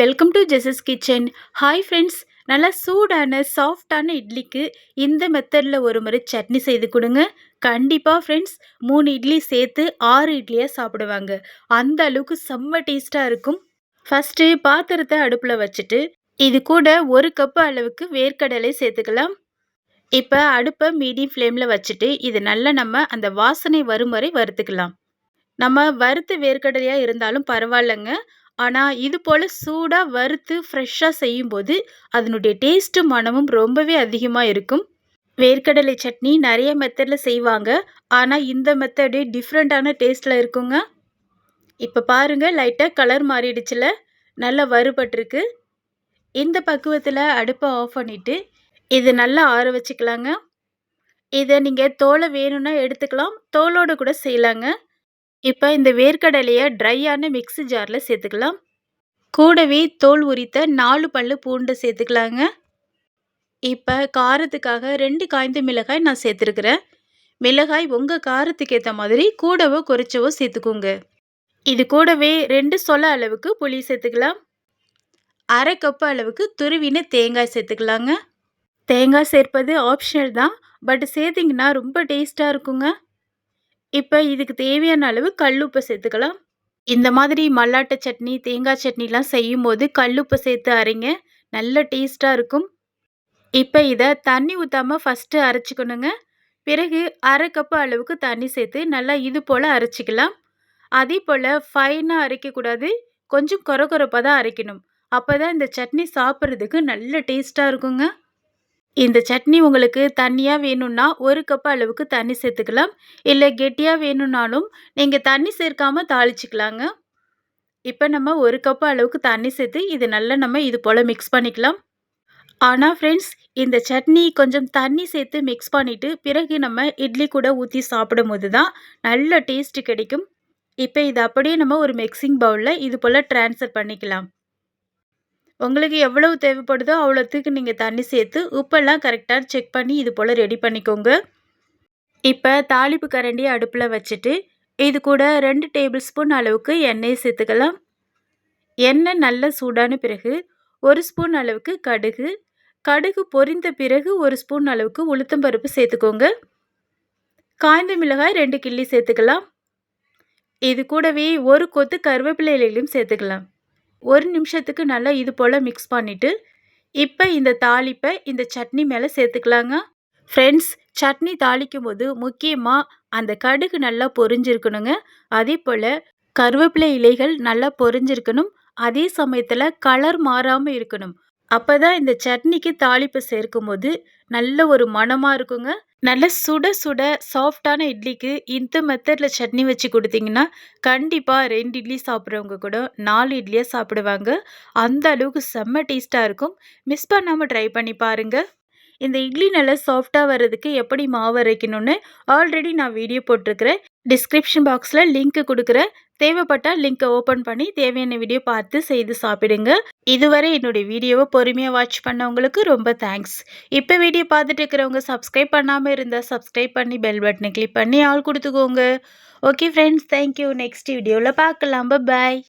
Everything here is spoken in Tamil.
Welcome to Jesus kitchen hi friends நல்லா சூடான சாஃப்டான இட்லிக்கு இந்த மெத்தடில் ஒரு முறை சட்னி செய்து கொடுங்க. கண்டிப்பாக ஃப்ரெண்ட்ஸ் மூணு இட்லி சேர்த்து ஆறு இட்லியாக சாப்பிடுவாங்க. அந்த அளவுக்கு செம்ம டேஸ்ட்டாக இருக்கும். ஃபஸ்ட்டு பாத்திரத்தை அடுப்பில் வச்சுட்டு இது கூட ஒரு கப்பு அளவுக்கு வேர்க்கடலை சேர்த்துக்கலாம். இப்போ அடுப்பை மீடியம் ஃப்ளேமில் வச்சுட்டு இது நல்லா நம்ம அந்த வாசனை வரும் வரை வறுத்துக்கலாம். நம்ம வறுத்து வேர்க்கடலையாக இருந்தாலும் பரவாயில்லைங்க. ஆனால் இது போல் சூடாக வறுத்து ஃப்ரெஷ்ஷாக செய்யும்போது அதனுடைய டேஸ்ட்டும் மனமும் ரொம்பவே அதிகமாக இருக்கும். வேர்க்கடலை சட்னி நிறைய மெத்தடில் செய்வாங்க. ஆனால் இந்த மெத்தடு டிஃப்ரெண்ட்டான டேஸ்ட்டில் இருக்குங்க. இப்போ பாருங்கள் லைட்டாக கலர் மாறிடுச்சுல. நல்லா வறுபட்டிருக்கு. இந்த பக்குவத்தில் அடுப்பை ஆஃப் பண்ணிவிட்டு இது நல்லா ஆற வச்சுக்கலாங்க. இதை நீங்கள் தோலை வேணும்னா எடுத்துக்கலாம். தோலோடு கூட செய்யலாங்க. இப்போ இந்த வேர்க்கடலையை ட்ரையான மிக்ஸி ஜாரில் சேர்த்துக்கலாம். கூடவே தோல் உரித்த நாலு பல்லு பூண்டு சேர்த்துக்கலாங்க. இப்போ காரத்துக்காக ரெண்டு காய்ந்த மிளகாய் நான் சேர்த்துருக்குறேன். மிளகாய் உங்கள் காரத்துக்கு ஏற்ற மாதிரி கூடவோ குறைச்சவோ சேர்த்துக்கோங்க. இது கூடவே ரெண்டு சொல அளவுக்கு புளி சேர்த்துக்கலாம். அரை கப்பு அளவுக்கு துருவின தேங்காய் சேர்த்துக்கலாங்க. தேங்காய் சேர்ப்பது ஆப்ஷனல் தான் பட் சேர்த்திங்கன்னா ரொம்ப டேஸ்ட்டாக இருக்குங்க. இப்போ இதுக்கு தேவையான அளவு கல்லுப்பு சேர்த்துக்கலாம். இந்த மாதிரி மல்லாட்டை சட்னி தேங்காய் சட்னிலாம் செய்யும்போது கல்லுப்பு சேர்த்து அரைங்க. நல்ல டேஸ்ட்டாக இருக்கும். இப்போ இதை தண்ணி ஊற்றாமல் ஃபஸ்ட்டு அரைச்சிக்கணுங்க. பிறகு அரை கப்பு அளவுக்கு தண்ணி சேர்த்து நல்லா இது போல் அரைச்சிக்கலாம். அதே போல் ஃபைனாக அரைக்கக்கூடாது. கொஞ்சம் குறை குறைப்பாக தான் அரைக்கணும். அப்போ தான் இந்த சட்னி சாப்பிட்றதுக்கு நல்ல டேஸ்ட்டாக இருக்குங்க. இந்த சட்னி உங்களுக்கு தண்ணியாக வேணும்னா ஒரு கப் அளவுக்கு தண்ணி சேர்த்துக்கலாம். இல்லை கெட்டியாக வேணும்னாலும் நீங்கள் தண்ணி சேர்க்காமல் தாளிச்சிக்கலாங்க. இப்போ நம்ம ஒரு கப் அளவுக்கு தண்ணி சேர்த்து இது நல்லா நம்ம இது போல் மிக்ஸ் பண்ணிக்கலாம். ஆனால் ஃப்ரெண்ட்ஸ் இந்த சட்னி கொஞ்சம் தண்ணி சேர்த்து மிக்ஸ் பண்ணிவிட்டு பிறகு நம்ம இட்லி கூட ஊற்றி சாப்பிடும் போது தான் நல்ல டேஸ்ட்டு கிடைக்கும். இப்போ இது அப்படியே நம்ம ஒரு மிக்சிங் பவுலில் இது போல் ட்ரான்ஸ்ஃபர் பண்ணிக்கலாம். உங்களுக்கு எவ்வளவு தேவைப்படுதோ அவ்வளோத்துக்கு நீங்கள் தண்ணி சேர்த்து உப்பெல்லாம் கரெக்டாக செக் பண்ணி இது போல் ரெடி பண்ணிக்கோங்க. இப்போ தாளிப்பு கரண்டி அடுப்பில் வச்சுட்டு இது கூட ரெண்டு டேபிள் ஸ்பூன் அளவுக்கு எண்ணெயை சேர்த்துக்கலாம். எண்ணெய் நல்ல சூடான பிறகு ஒரு ஸ்பூன் அளவுக்கு கடுகு கடுகு பொரிந்த பிறகு ஒரு ஸ்பூன் அளவுக்கு உளுத்தம்பருப்பு சேர்த்துக்கோங்க. காய்ந்த மிளகாய் ரெண்டு கிள்ளி சேர்த்துக்கலாம். இது கூடவே ஒரு கொத்து கருவேப்பிலையிலையும் சேர்த்துக்கலாம். ஒரு நிமிஷத்துக்கு நல்லா இது போல் மிக்ஸ் பண்ணிவிட்டு இப்போ இந்த தாளிப்பை இந்த சட்னி மேலே சேர்த்துக்கலாங்க. ஃப்ரெண்ட்ஸ் சட்னி தாளிக்கும் போது முக்கியமாக அந்த கடுகு நல்லா பொரிஞ்சிருக்கணுங்க. அதே போல் கருவேப்பிலை இலைகள் நல்லா பொரிஞ்சிருக்கணும். அதே சமயத்தில் கலர் மாறாமல் இருக்கணும். அப்போ தான் இந்த சட்னிக்கு தாளிப்பு சேர்க்கும் போது நல்ல ஒரு மணமாக இருக்குங்க. நல்ல சுட சுட சாஃப்டான இட்லிக்கு இந்த மெத்தடில் சட்னி வச்சு கொடுத்தீங்கன்னா கண்டிப்பாக ரெண்டு இட்லி சாப்பிட்றவங்க கூட நாலு இட்லியாக சாப்பிடுவாங்க. அந்த அளவுக்கு செம்ம டேஸ்ட்டாக இருக்கும். மிஸ் பண்ணாமல் ட்ரை பண்ணி பாருங்கள் இந்த இட்லி நல்லா சாஃப்டாக வர்றதுக்கு எப்படி மாவு அரைக்கணும்னு ஆல்ரெடி நான் வீடியோ போட்டிருக்கிறேன். டிஸ்கிரிப்ஷன் பாக்ஸில் லிங்க் கொடுக்குறேன். தேவைப்பட்டால் லிங்க்கை ஓப்பன் பண்ணி தேவையான வீடியோ பார்த்து செய்து சாப்பிடுங்க. இதுவரை என்னுடைய வீடியோவை பொறுமையாக வாட்ச் பண்ணவங்களுக்கு ரொம்ப தேங்க்ஸ் இப்போ வீடியோ பார்த்துட்டு இருக்கிறவங்க சப்ஸ்கிரைப் பண்ணாமல் இருந்தால் சப்ஸ்கிரைப் பண்ணி பெல் பட்டனை கிளிக் பண்ணி ஆள் கொடுத்துக்கோங்க. ஓகே ஃப்ரெண்ட்ஸ் தேங்க்யூ நெக்ஸ்ட் வீடியோவில் பார்க்கலாம். பாய்